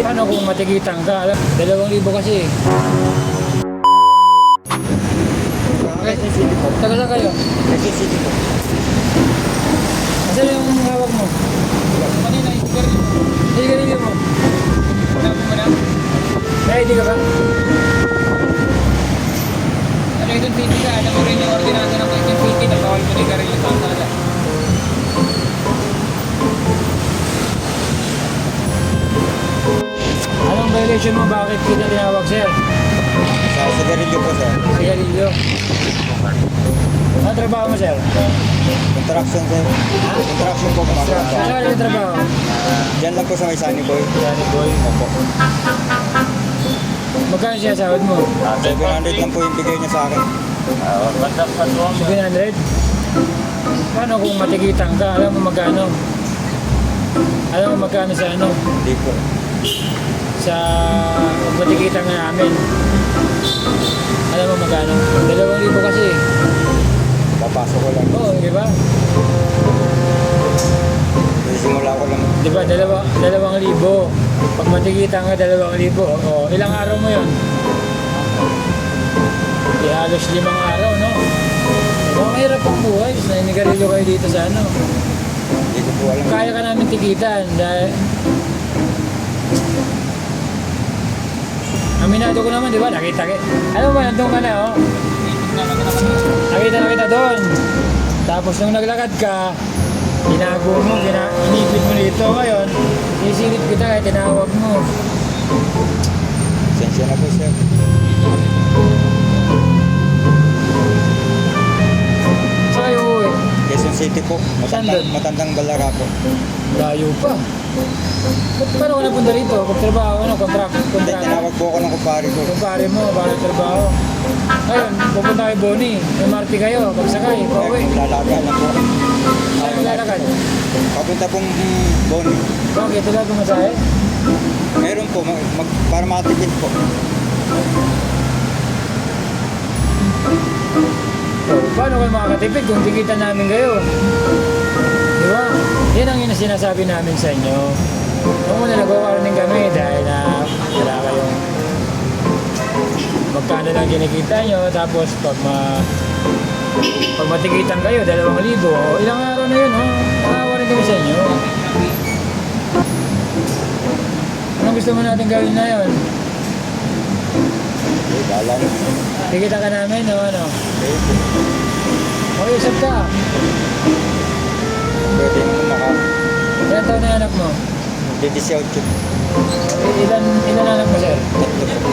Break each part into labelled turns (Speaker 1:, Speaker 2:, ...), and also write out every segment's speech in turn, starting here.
Speaker 1: Paano kung matigitan ka? Alam, dalawang libo kasi. Okay. Taga saan kayo?
Speaker 2: Nag-city po.
Speaker 1: Asan yung hawak mo?
Speaker 2: Kanina, yung sigarilyo.
Speaker 1: Hindi ka rin mo.
Speaker 2: Sinabi mo na?
Speaker 1: Kaya hindi ka ba? Anong violation mo? Bakit kita tinawag, sir?
Speaker 3: Sa sigarilyo po sir.
Speaker 1: Sigarilyo. Ano trabaho mo, sir?
Speaker 3: Contraction sir. Contraction po po.
Speaker 1: Saan yung trabaho?
Speaker 3: Diyan lang po sa may Sunny Boy.
Speaker 1: Danny boy.
Speaker 3: Opo.
Speaker 1: Magkano siya sahod mo?
Speaker 3: 700 lang po yung bigay niya sa akin.
Speaker 1: 700? Paano kung matigitan ka? Alam mo magkano? Alam mo magkano sa ano?
Speaker 3: Hindi po.
Speaker 1: Sa matigitan nga namin. Alam mo magkano? Dalawang libo kasi.
Speaker 3: Papasok ko lang.
Speaker 1: Oo, di ba?
Speaker 3: Simula ko lang.
Speaker 1: Di ba? Dalawa, dalawang libo. Pag matigitan ka, dalawang libo. O, ilang araw mo yun? Di halos limang araw, no? Diba, mahirap ang buhay. Naninigarilyo kayo dito sa ano.
Speaker 3: Hindi ko po alam.
Speaker 1: Kaya ka namin tikitan dahil... Aminado ko naman, di ba? Nakita ka. Alam mo ba, nandun ka na, oh. Nakita na kita doon. Tapos nung naglakad ka, tinago mo, gina, inipit mo dito ngayon, isilip kita kaya tinawag mo.
Speaker 3: Sensya na po sir.
Speaker 1: Sa kayo uwi,
Speaker 3: Quezon City po.
Speaker 1: Saan
Speaker 3: Matandang, matandang balara po.
Speaker 1: layo pa. Ba't paano ka napunta rito? Kung trabaho, ano, kontrakt,
Speaker 3: Hindi,
Speaker 1: kontrakt.
Speaker 3: tinawag po ako ng kumpare ko.
Speaker 1: Kumpare mo, para trabaho. Ngayon, pupunta kay Bonnie. MRT kayo, pagsakay, pauwi.
Speaker 3: Lalaga na po.
Speaker 1: Ka lalakad?
Speaker 3: Papunta pong mm, Boni.
Speaker 1: Bakit? Wala bumasahe?
Speaker 3: Meron po, mag, mag- para makatipid po.
Speaker 1: So, paano kayo makakatipid kung tikitan namin kayo? Di ba? Yan ang yung sinasabi namin sa inyo. Nung una nag-warning kami dahil na wala kayong magkano lang kinikita nyo tapos pag ma pag matikitan kayo, dalawang libo, ilang araw na yun, ha? Nakawa rin kami sa inyo. Anong gusto mo natin gawin na yun?
Speaker 3: Bahala na.
Speaker 1: Tikita ka namin, o ano? Okay, usap ka.
Speaker 3: Pwede naman maka...
Speaker 1: Ilan taon na yung anak mo?
Speaker 3: Di 18.
Speaker 1: Eh, Ilan, ilan anak mo, sir?
Speaker 3: Tatlo po.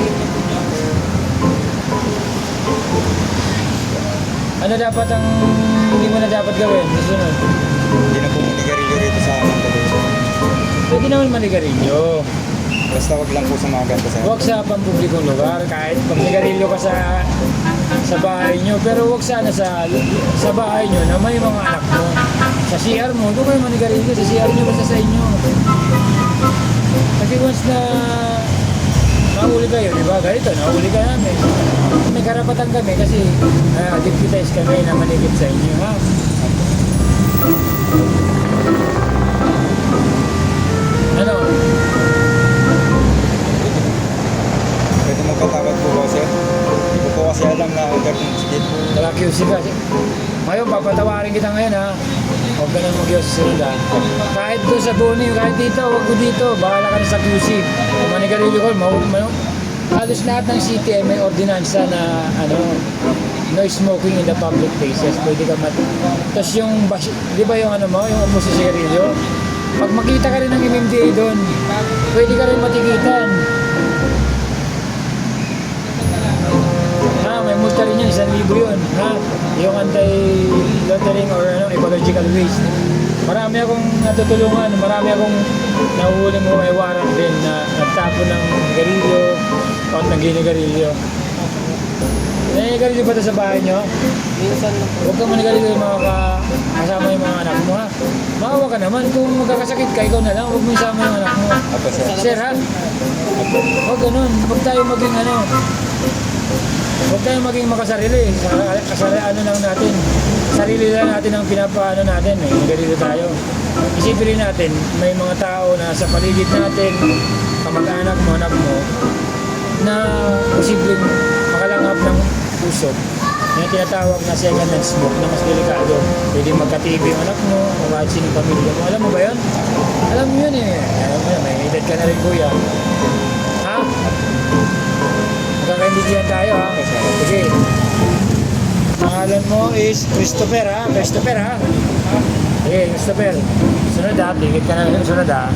Speaker 1: Ano dapat ang hindi mo na dapat gawin? Susunod.
Speaker 3: Hindi na po manigarilyo rito sa amin.
Speaker 1: Pwede naman manigarilyo.
Speaker 3: Basta wag lang po sa mga ganito sir.
Speaker 1: Huwag sa pampublikong lugar. Kahit pag nigarilyo ka sa sa bahay nyo. Pero huwag sana sa sa bahay nyo na may mga anak mo. Sa CR mo, doon kayo manigarilyo. Sa CR nyo, basta sa inyo. Kasi once na nahuli kayo, di ba? Ganito, nahuli ka namin. May karapatan kami kasi uh, deputize kami na maligid sa inyo, ha? Ngayon, papatawarin kita ngayon ha. Huwag ka nang mag sa sila. Kahit doon sa Boni, kahit dito, huwag ko dito. Bahala ka na sa QC. Kung manigarilyo ko, mahulog mo. Halos lahat ng city ay may ordinansa na ano, no smoking in the public places. Pwede ka mat... Tapos yung, di ba yung ano mo, yung umo sa sigarilyo? Pag makita ka rin ng MMDA doon, pwede ka rin matikitan. Libo yun. Ha? Yung anti-loitering or ano, ecological waste. Marami akong natutulungan, marami akong nahuhuling mo may warrant din na nagtapo ng garilyo o ng ginigarilyo. Naninigarilyo ba ito sa bahay nyo?
Speaker 2: Minsan lang po.
Speaker 1: Huwag ka manigarilyo yung mga ka- kasama yung mga anak mo ha. Maawa ka naman, kung magkakasakit ka, ikaw na lang, huwag mo isama yung anak mo.
Speaker 3: Apo sir.
Speaker 1: Sir ha? Huwag ganun, huwag tayo maging ano. Huwag tayong maging makasarili. Sa- Kasari, ano lang natin. Sarili lang natin ang pinapaano natin. Eh. Ganito tayo. Isipin rin natin, may mga tao na sa paligid natin, kamag-anak mo, anak mo, na posibleng makalanghap ng puso. Yung tinatawag na second hand smoke na mas delikado. Pwede magka-TB yung anak mo o kahit sino pamilya mo. Alam mo ba yun? Alam mo yun eh. Alam mo yun, may edad ka na rin kuya. Magkakaintindihan tayo ha? Sige. Pangalan mo is Christopher ha? Christopher ha? Sige, Christopher. Sunod ha? Tigit ka na. Sunod ha?